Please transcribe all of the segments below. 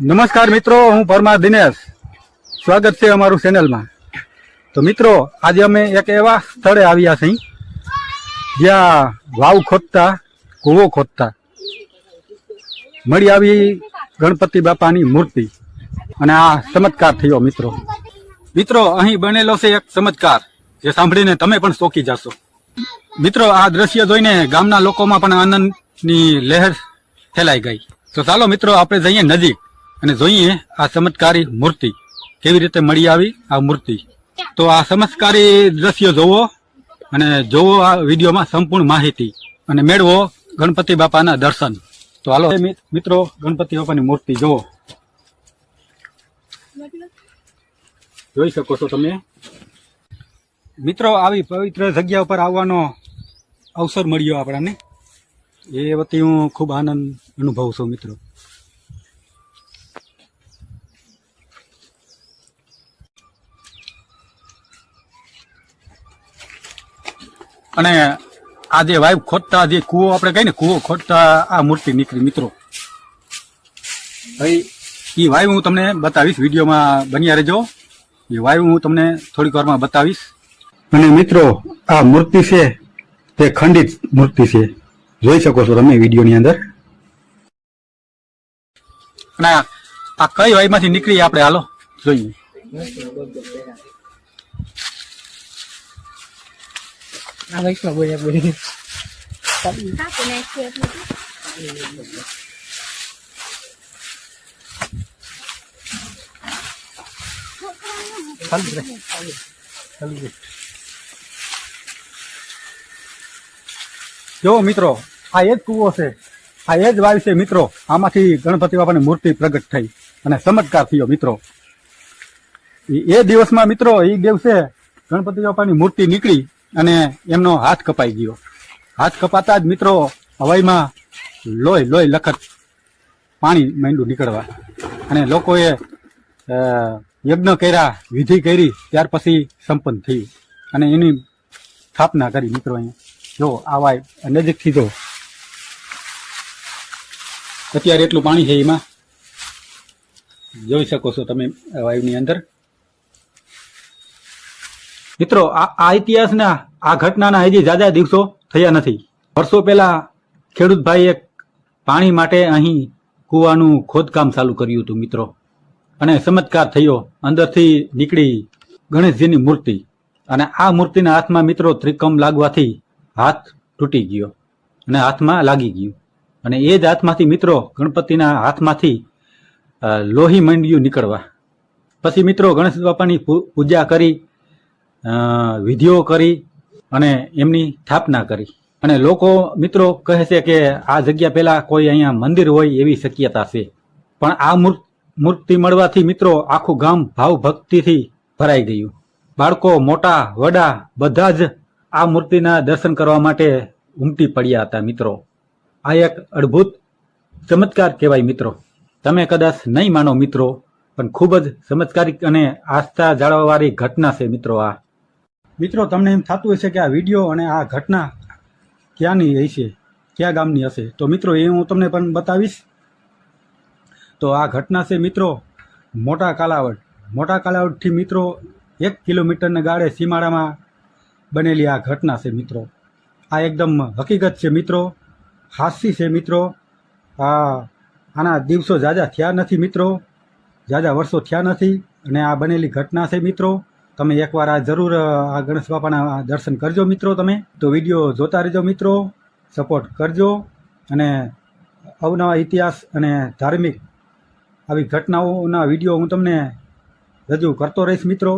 નમસ્કાર મિત્રો, હું પરમાર દિનેશ. સ્વાગત છે અમારું ચેનલમાં. તો મિત્રો, આજે અમે એક એવા સ્થળે આવ્યા છીએ, જ્યાં વાવ ખોદતા, કૂવો ખોદતા. મળી આવી ગણપતિ બાપાની મૂર્તિ. અને આ ચમત્કાર થયો મિત્રો. મિત્રો, અહીં બનેલો છે એક ચમત્કાર, જે સાંભળીને તમે પણ ચોકી જશો. મિત્રો, આ દ્રશ્ય જોઈને ગામના લોકોમાં પણ આનંદની લહેર ફેલાઈ ગઈ. તો ચાલો મિત્રો, આપણે જઈએ નજીક. અને જોઈએ આ ચમત્કારી મૂર્તિ કેવી રીતે મળી આવી આ મૂર્તિ. તો આ ચમત્કારી દ્રશ્ય જોવો અને જોવો આ વિડીયોમાં સંપૂર્ણ માહિતી અને મેળવો ગણપતિ બાપાના દર્શન. તો હાલો મિત્રો, ગણપતિ બાપાની મૂર્તિ જોવો. જોઈ શકો છો તમે. મિત્રો, આવી પવિત્ર જગ્યા ઉપર આવવાનો અવસર મળ્યો આપણાને. એ વતી હું ખૂબ આનંદ અનુભવું છું, મિત્રો. અને આ જે વાઇફ ખોદતા જે કૂવો આપણે કહીએ ને કૂવો ખોદતા આ મૂર્તિ નીકળી. મિત્રો ભાઈ એ વાયુ હું તમને બતાવીશ વિડીયોમાં બન્યા રહેજો. એ વાયુ હું તમને થોડીક વારમાં બતાવીશ. અને મિત્રો આ મૂર્તિ છે તે ખંડિત મૂર્તિ છે. જોઈ શકો છો તમે વિડીયોની અંદર. અને આ- કઈ વાયુમાંથી નીકળી આપણે? હાલો જોઈએ. આ વૈષ્ણવ બોલ્યા બોલી કાપી નાખીએ એટલે જો મિત્રો, આ એ કૂવો છે. આ એ જ વાય છે મિત્રો. આમાંથી ગણપતિ બાપાની મૂર્તિ પ્રગટ થઈ અને ચમત્કાર થયો મિત્રો. એ દિવસમાં મિત્રો એ દિવસે ગણપતિ બાપાની મૂર્તિ નીકળી અને એમનો હાથ કપાઈ ગયો. હાથ કપાતા જ મિત્રો હવાઈમાં લોહી લોહી લખત પાણી માંડ્યું નીકળવા. અને લોકોએ યજ્ઞ કર્યા, વિધિ કરી, ત્યાર પછી સંપન્ન થયું અને એની સ્થાપના કરી મિત્રો અહીંયા. જો આવાય નજીકથી જો. અત્યારે એટલું પાણી છે એમાં. જોઈ શકો છો તમે વાયુની અંદર. મિત્રો, આ ઇતિહાસના આ ઘટનાના હજી જાજા દિવસો થયા નથી. વર્ષો પહેલા ખેડૂતભાઈએ પાણી માટે અહીં કૂવાનું ખોદકામ ચાલુ કર્યું હતું, મિત્રો. અને ચમત્કાર થયો. અંદરથી નીકળી ગણેશજીની મૂર્તિ. અને આ મૂર્તિના હાથમાં, મિત્રો, ત્રિકમ લાગવાથી હાથ તૂટી ગયો. અને હાથમાં લાગી ગયું. અને એ જ હાથમાંથી, મિત્રો, ગણપતિના હાથમાંથી લોહી મંડ્યું નીકળવા. પછી, મિત્રો, ગણેશ બાપાની પૂજા કરી વિધિઓ કરી અને એમની સ્થાપના કરી. અને લોકો, મિત્રો કહે છે કે આ જગ્યા પહેલા કોઈ અહીંયા મંદિર હોય એવી શક્યતા છે. પણ આ મૂર્- મૂર્તિ મળવાથી મિત્રો આખું ગામ ભાવભક્તિથી ભરાઈ ગયું. બાળકો મોટા, વડા બધા જ આ મૂર્તિના દર્શન કરવા માટે ઉમટી પડ્યા હતા મિત્રો. આ એક અદ્ભુત, ચમત્કાર કહેવાય મિત્રો. તમે કદાચ નહીં માનો મિત્રો, પણ ખૂબ જ ચમત્કારિક અને આસ્થા જાળવવાળી ઘટના છે મિત્રો આ. મિત્રો, તમને એમ થતું હશે કે આ વીડિયો અને આ ઘટના ક્યાંની હશે કયા ગામની હશે? તો મિત્રો, એ હું તમને પણ બતાવીશ. તો આ ઘટના છે મિત્રો, મોટા કાલાવડ. મોટા કાલાવડથી મિત્રો, એક કિલોમીટરના ગાળે સીમાડામાં બનેલી આ ઘટના છે મિત્રો. આ એકદમ હકીકત છે મિત્રો. હાસ્ય છે મિત્રો. આ આના દિવસો ઝાઝા થયા નથી મિત્રો. ઝાઝા વર્ષો થયા નથી અને આ બનેલી ઘટના છે મિત્રો. તમે એકવાર આ જરૂર આ ગણેશ બાપાના દર્શન કરજો મિત્રો તમે. તો વીડિયો જોતા રહેજો મિત્રો, સપોર્ટ કરજો અને અવનવા ઇતિહાસ અને ધાર્મિક આવી ઘટનાઓના વીડિયો હું તમને રજૂ કરતો રહીશ મિત્રો.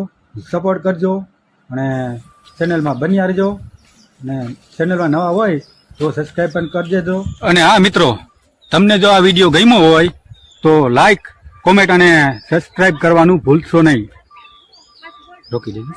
સપોર્ટ કરજો અને ચેનલમાં બન્યા રહેજો. અને ચેનલમાં નવા હોય તો સબસ્ક્રાઈબ પણ કરી દેજો. અને હા મિત્રો, તમને જો આ વીડિયો ગમ્યો હોય તો લાઈક કોમેન્ટ અને સબસ્ક્રાઈબ કરવાનું ભૂલશો નહીં. રોકી દેજો